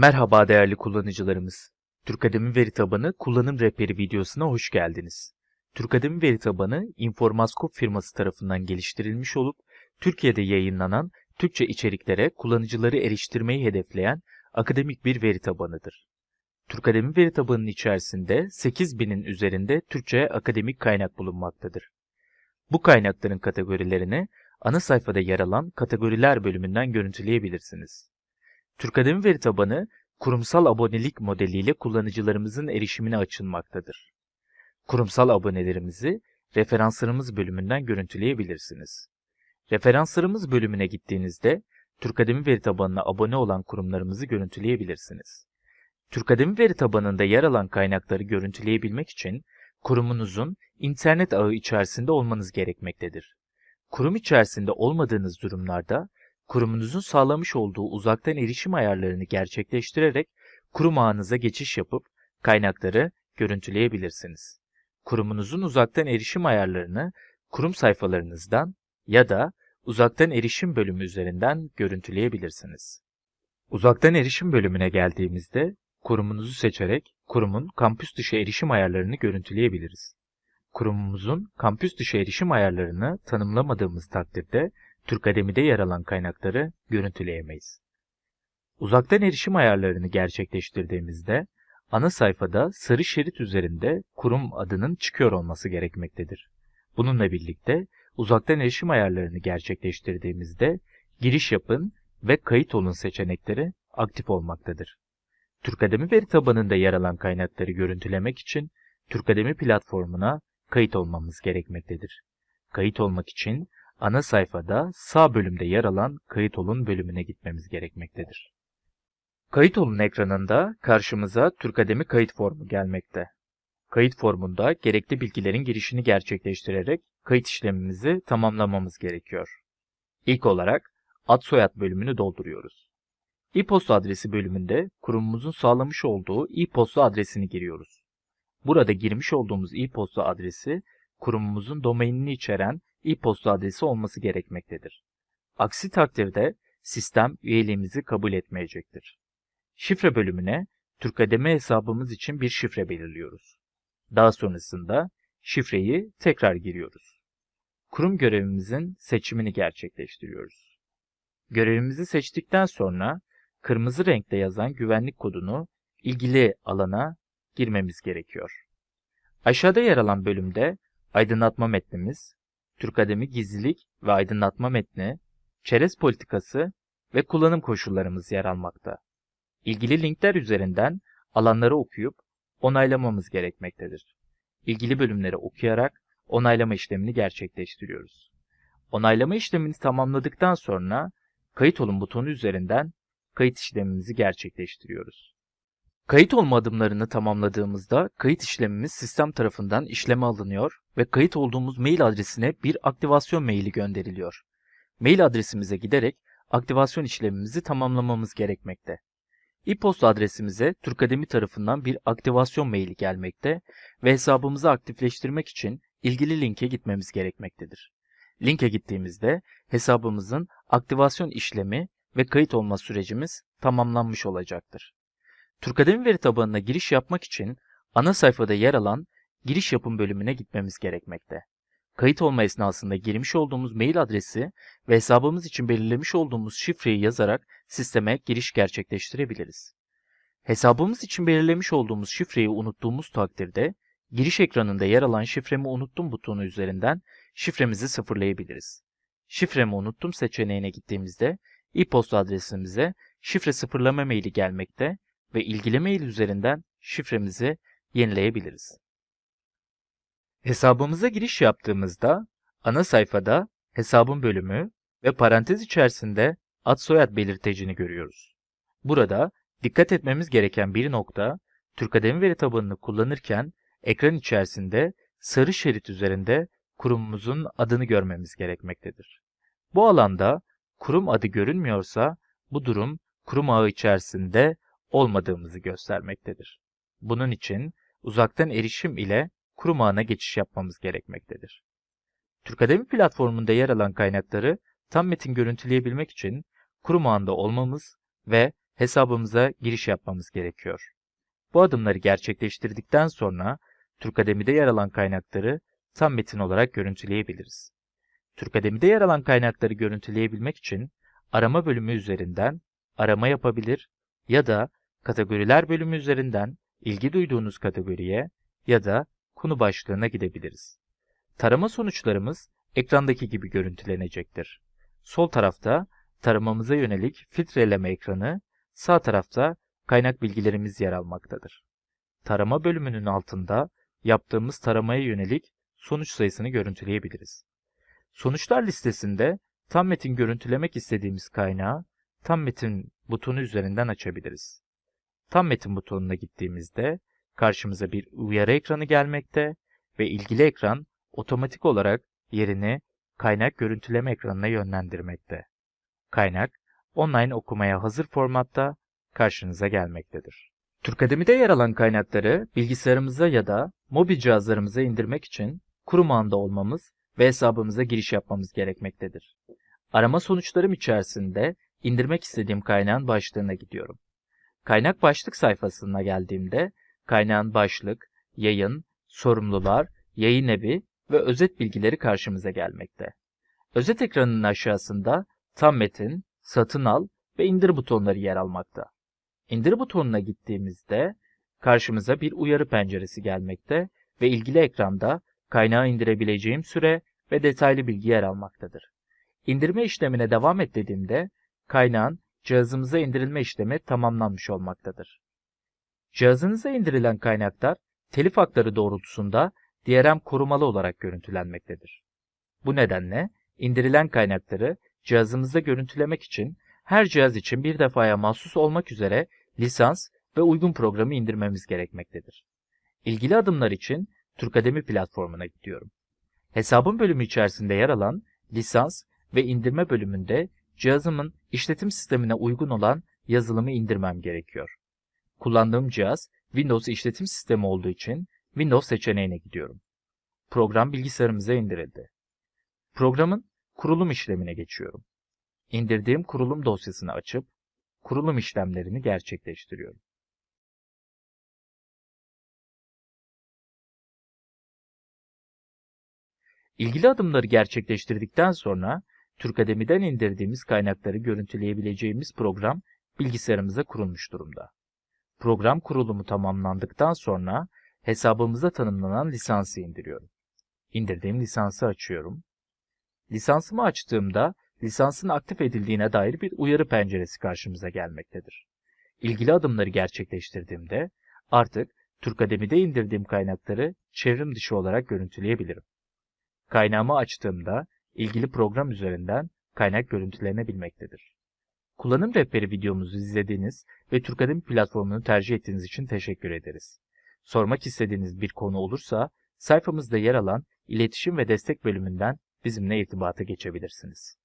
Merhaba değerli kullanıcılarımız. Türkademi Veri Tabanı kullanım rehberi videosuna hoş geldiniz. Türkademi Veri Tabanı, Informaskop firması tarafından geliştirilmiş olup, Türkiye'de yayınlanan Türkçe içeriklere kullanıcıları eriştirmeyi hedefleyen akademik bir veri tabanıdır. Türkademi Veri Tabanı'nın içerisinde 8000'in üzerinde Türkçe akademik kaynak bulunmaktadır. Bu kaynakların kategorilerini ana sayfada yer alan kategoriler bölümünden görüntüleyebilirsiniz. Türkademi Veri Tabanı, kurumsal abonelik modeliyle kullanıcılarımızın erişimine açılmaktadır. Kurumsal abonelerimizi referanslarımız bölümünden görüntüleyebilirsiniz. Referanslarımız bölümüne gittiğinizde Türkademi Veri Tabanı'na abone olan kurumlarımızı görüntüleyebilirsiniz. Türkademi Veri Tabanı'nda yer alan kaynakları görüntüleyebilmek için kurumunuzun internet ağı içerisinde olmanız gerekmektedir. Kurum içerisinde olmadığınız durumlarda kurumunuzun sağlamış olduğu uzaktan erişim ayarlarını gerçekleştirerek kurum ağınıza geçiş yapıp kaynakları görüntüleyebilirsiniz. Kurumunuzun uzaktan erişim ayarlarını kurum sayfalarınızdan ya da uzaktan erişim bölümü üzerinden görüntüleyebilirsiniz. Uzaktan erişim bölümüne geldiğimizde kurumunuzu seçerek kurumun kampüs dışı erişim ayarlarını görüntüleyebiliriz. Kurumumuzun kampüs dışı erişim ayarlarını tanımlamadığımız takdirde Türkademi'de yer alan kaynakları görüntüleyemeyiz. Uzaktan erişim ayarlarını gerçekleştirdiğimizde ana sayfada sarı şerit üzerinde kurum adının çıkıyor olması gerekmektedir. Bununla birlikte uzaktan erişim ayarlarını gerçekleştirdiğimizde giriş yapın ve kayıt olun seçenekleri aktif olmaktadır. Türkademi veri tabanında yer alan kaynakları görüntülemek için Türkademi platformuna kayıt olmamız gerekmektedir. Kayıt olmak için ana sayfada sağ bölümde yer alan Kayıt olun bölümüne gitmemiz gerekmektedir. Kayıt olun ekranında karşımıza Türkademi kayıt formu gelmekte. Kayıt formunda gerekli bilgilerin girişini gerçekleştirerek kayıt işlemimizi tamamlamamız gerekiyor. İlk olarak ad soyad bölümünü dolduruyoruz. E-posta adresi bölümünde kurumumuzun sağlamış olduğu e-posta adresini giriyoruz. Burada girmiş olduğumuz e-posta adresi kurumumuzun domainini içeren e-posta adresi olması gerekmektedir. Aksi takdirde sistem üyeliğimizi kabul etmeyecektir. Şifre bölümüne Türkademi hesabımız için bir şifre belirliyoruz. Daha sonrasında şifreyi tekrar giriyoruz. Kurum görevimizin seçimini gerçekleştiriyoruz. Görevimizi seçtikten sonra kırmızı renkte yazan güvenlik kodunu ilgili alana girmemiz gerekiyor. Aşağıda yer alan bölümde aydınlatma metnimiz, Türkademi gizlilik ve aydınlatma metni, çerez politikası ve kullanım koşullarımız yer almakta. İlgili linkler üzerinden alanları okuyup onaylamamız gerekmektedir. İlgili bölümleri okuyarak onaylama işlemini gerçekleştiriyoruz. Onaylama işlemini tamamladıktan sonra kayıt olun butonu üzerinden kayıt işlemimizi gerçekleştiriyoruz. Kayıt olma adımlarını tamamladığımızda kayıt işlemimiz sistem tarafından işleme alınıyor ve kayıt olduğumuz mail adresine bir aktivasyon maili gönderiliyor. Mail adresimize giderek aktivasyon işlemimizi tamamlamamız gerekmekte. E-posta adresimize Türkademi tarafından bir aktivasyon maili gelmekte ve hesabımızı aktifleştirmek için ilgili linke gitmemiz gerekmektedir. Linke gittiğimizde hesabımızın aktivasyon işlemi ve kayıt olma sürecimiz tamamlanmış olacaktır. Türkademi veri tabanına giriş yapmak için ana sayfada yer alan giriş yapım bölümüne gitmemiz gerekmekte. Kayıt olma esnasında girmiş olduğumuz mail adresi ve hesabımız için belirlemiş olduğumuz şifreyi yazarak sisteme giriş gerçekleştirebiliriz. Hesabımız için belirlemiş olduğumuz şifreyi unuttuğumuz takdirde giriş ekranında yer alan şifremi unuttum butonu üzerinden şifremizi sıfırlayabiliriz. Şifremi unuttum seçeneğine gittiğimizde e-posta adresimize şifre sıfırlama maili gelmekte ve ilgili mail üzerinden şifremizi yenileyebiliriz. Hesabımıza giriş yaptığımızda ana sayfada hesabın bölümü ve parantez içerisinde ad soyad belirtecini görüyoruz. Burada dikkat etmemiz gereken bir nokta Türkademi veri tabanını kullanırken ekran içerisinde sarı şerit üzerinde kurumumuzun adını görmemiz gerekmektedir. Bu alanda kurum adı görünmüyorsa bu durum kurum ağı içerisinde olmadığımızı göstermektedir. Bunun için uzaktan erişim ile kurum ağına geçiş yapmamız gerekmektedir. Türkademi platformunda yer alan kaynakları tam metin görüntüleyebilmek için kurum ağında olmamız ve hesabımıza giriş yapmamız gerekiyor. Bu adımları gerçekleştirdikten sonra Türkademi'de yer alan kaynakları tam metin olarak görüntüleyebiliriz. Türkademi'de yer alan kaynakları görüntüleyebilmek için arama bölümü üzerinden arama yapabilir ya da kategoriler bölümü üzerinden ilgi duyduğunuz kategoriye ya da konu başlığına gidebiliriz. Tarama sonuçlarımız ekrandaki gibi görüntülenecektir. Sol tarafta taramamıza yönelik filtreleme ekranı, sağ tarafta kaynak bilgilerimiz yer almaktadır. Tarama bölümünün altında yaptığımız taramaya yönelik sonuç sayısını görüntüleyebiliriz. Sonuçlar listesinde tam metin görüntülemek istediğimiz kaynağı tam metin butonu üzerinden açabiliriz. Tam metin butonuna gittiğimizde karşımıza bir uyarı ekranı gelmekte ve ilgili ekran otomatik olarak yerini kaynak görüntüleme ekranına yönlendirmekte. Kaynak, online okumaya hazır formatta karşınıza gelmektedir. Türkademi'de yer alan kaynakları bilgisayarımıza ya da mobil cihazlarımıza indirmek için kurum ağında olmamız ve hesabımıza giriş yapmamız gerekmektedir. Arama sonuçlarım içerisinde indirmek istediğim kaynağın başlığına gidiyorum. Kaynak başlık sayfasına geldiğimde kaynağın başlık, yayın, sorumlular, yayın evi ve özet bilgileri karşımıza gelmekte. Özet ekranının aşağısında tam metin, satın al ve indir butonları yer almakta. İndir butonuna gittiğimizde karşımıza bir uyarı penceresi gelmekte ve ilgili ekranda kaynağı indirebileceğim süre ve detaylı bilgi yer almaktadır. İndirme işlemine devam et dediğimde kaynağın cihazımıza indirilme işlemi tamamlanmış olmaktadır. Cihazınıza indirilen kaynaklar telif hakları doğrultusunda DRM korumalı olarak görüntülenmektedir. Bu nedenle indirilen kaynakları cihazımızda görüntülemek için her cihaz için bir defaya mahsus olmak üzere lisans ve uygun programı indirmemiz gerekmektedir. İlgili adımlar için Türkademi platformuna gidiyorum. Hesabım bölümü içerisinde yer alan lisans ve indirme bölümünde cihazımın işletim sistemine uygun olan yazılımı indirmem gerekiyor. Kullandığım cihaz Windows işletim sistemi olduğu için Windows seçeneğine gidiyorum. Program bilgisayarımıza indirildi. Programın kurulum işlemine geçiyorum. İndirdiğim kurulum dosyasını açıp kurulum işlemlerini gerçekleştiriyorum. İlgili adımları gerçekleştirdikten sonra Türkademi'den indirdiğimiz kaynakları görüntüleyebileceğimiz program bilgisayarımıza kurulmuş durumda. Program kurulumu tamamlandıktan sonra hesabımıza tanımlanan lisansı indiriyorum. İndirdiğim lisansı açıyorum. Lisansımı açtığımda lisansın aktif edildiğine dair bir uyarı penceresi karşımıza gelmektedir. İlgili adımları gerçekleştirdiğimde artık Türkademi'de indirdiğim kaynakları çevrim dışı olarak görüntüleyebilirim. Kaynağımı açtığımda ilgili program üzerinden kaynak görüntülenebilmektedir. Kullanım rehberi videomuzu izlediğiniz ve Türkademi platformunu tercih ettiğiniz için teşekkür ederiz. Sormak istediğiniz bir konu olursa sayfamızda yer alan iletişim ve destek bölümünden bizimle irtibata geçebilirsiniz.